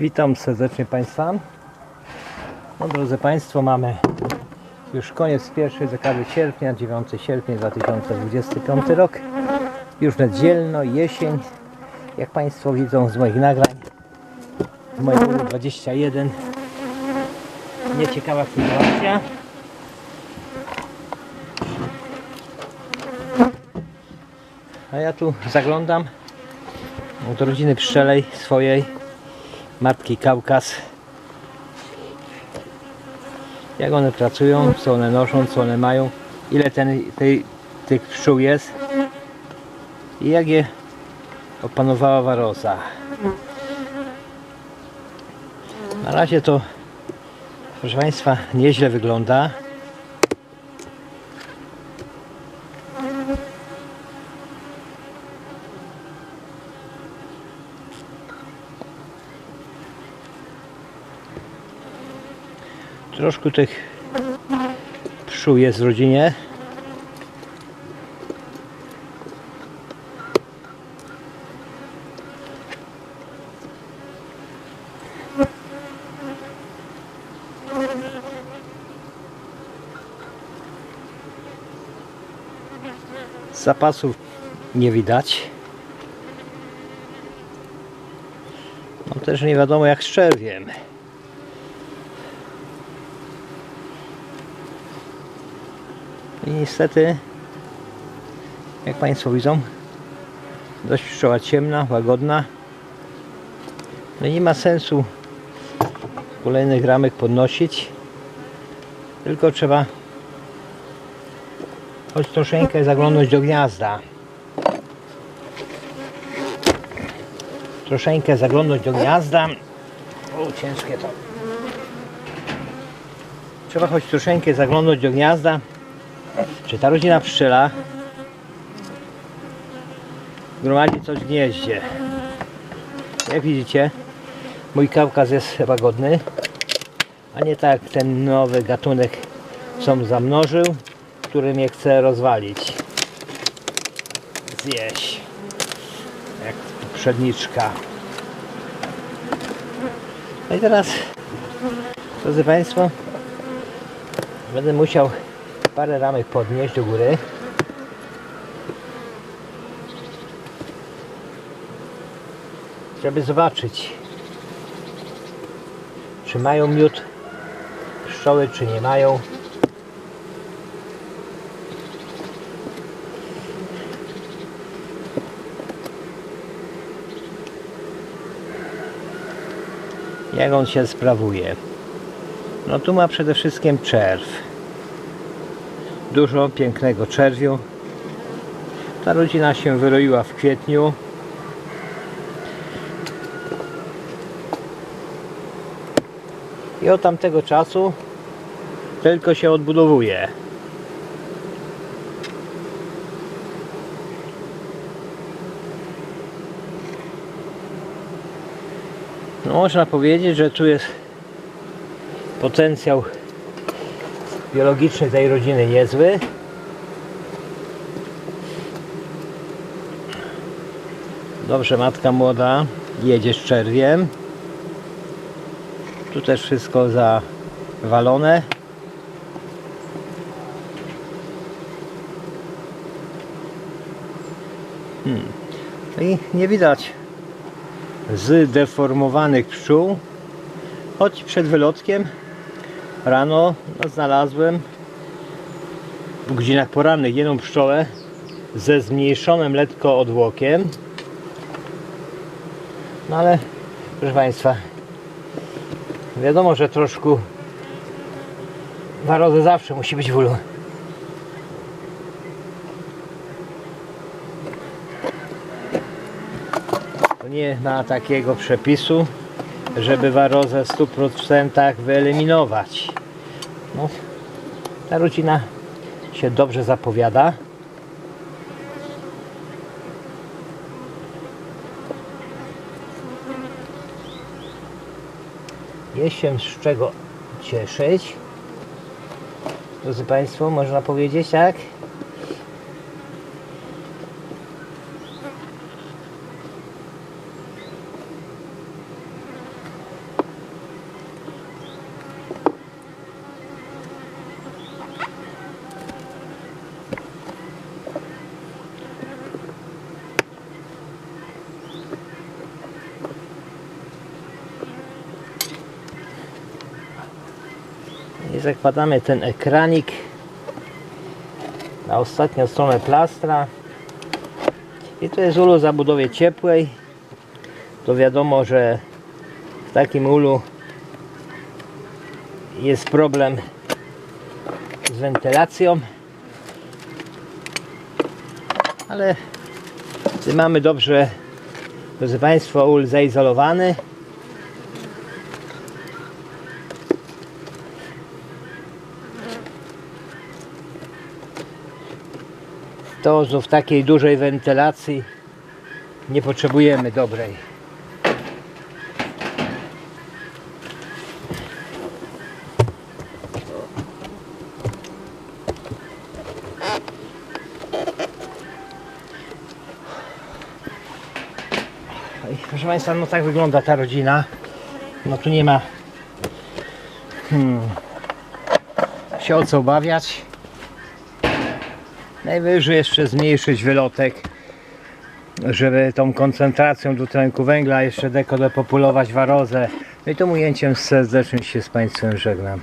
Witam serdecznie Państwa. No, drodzy Państwo, mamy już koniec pierwszej dekady sierpnia, 9 sierpnia 2025 rok. Już niedzielno, jesień. Jak Państwo widzą z moich nagrań, w mojej 21 nieciekawa sytuacja. A ja tu zaglądam do rodziny pszczelej swojej matki Kaukaz. Jak one pracują, co one noszą, co one mają, ile ten, tej, tych pszczół jest i jak je opanowała waroza. Na razie to, proszę Państwa, nieźle wygląda. Troszkę tych pszczół jest w rodzinie. Zapasów nie widać. No też nie wiadomo jak z czerwiem. I niestety, jak Państwo widzą, dość pszczoła ciemna, łagodna. No nie ma sensu kolejnych ramek podnosić, tylko trzeba choć troszeczkę zaglądnąć do gniazda. Troszeczkę zaglądnąć do gniazda. O, ciężkie to. Trzeba choć troszeczkę zaglądnąć do gniazda, czy ta rodzina pszczela gromadzi coś w gnieździe. Jak widzicie, mój kawkaz jest łagodny, a nie tak ten nowy gatunek, co zamnożył, który mnie chce rozwalić. Zjeść. Jak poprzedniczka. No i teraz, drodzy Państwo, będę musiał parę ramek podnieść do góry. Żeby zobaczyć, czy mają miód pszczoły, czy nie mają. Jak on się sprawuje? No tu ma przede wszystkim czerw dużo pięknego czerwiu. Ta rodzina się wyroiła w kwietniu. I od tamtego czasu tylko się odbudowuje. No, można powiedzieć, że tu jest potencjał biologiczny tej rodziny niezły. Dobrze, matka młoda jedzie z czerwiem. Tu też wszystko zawalone. Hmm. No I nie widać zdeformowanych pszczół, choć przed wylotkiem rano no, znalazłem w godzinach porannych jedną pszczołę ze zmniejszonym lekko odwłokiem. No ale proszę Państwa, wiadomo, że troszkę warozy zawsze musi być w ulu. To nie ma takiego przepisu, żeby warozę w 100% wyeliminować. No, ta rodzina się dobrze zapowiada. Jest się z czego cieszyć. Drodzy Państwo, można powiedzieć tak? Zakładamy ten ekranik na ostatnią stronę plastra. I to jest ulu zabudowie ciepłej. To wiadomo, że w takim ulu jest problem z wentylacją. Ale gdy mamy dobrze, drodzy Państwo, ul zaizolowany, to że w takiej dużej wentylacji nie potrzebujemy dobrej. Proszę Państwa, no tak wygląda ta rodzina. No tu nie ma hmm, się o co obawiać. Najwyżej jeszcze zmniejszyć wylotek, żeby tą koncentracją dwutlenku węgla jeszcze dekodepopulować warozę. No i tym ujęciem serdecznie się z Państwem żegnam.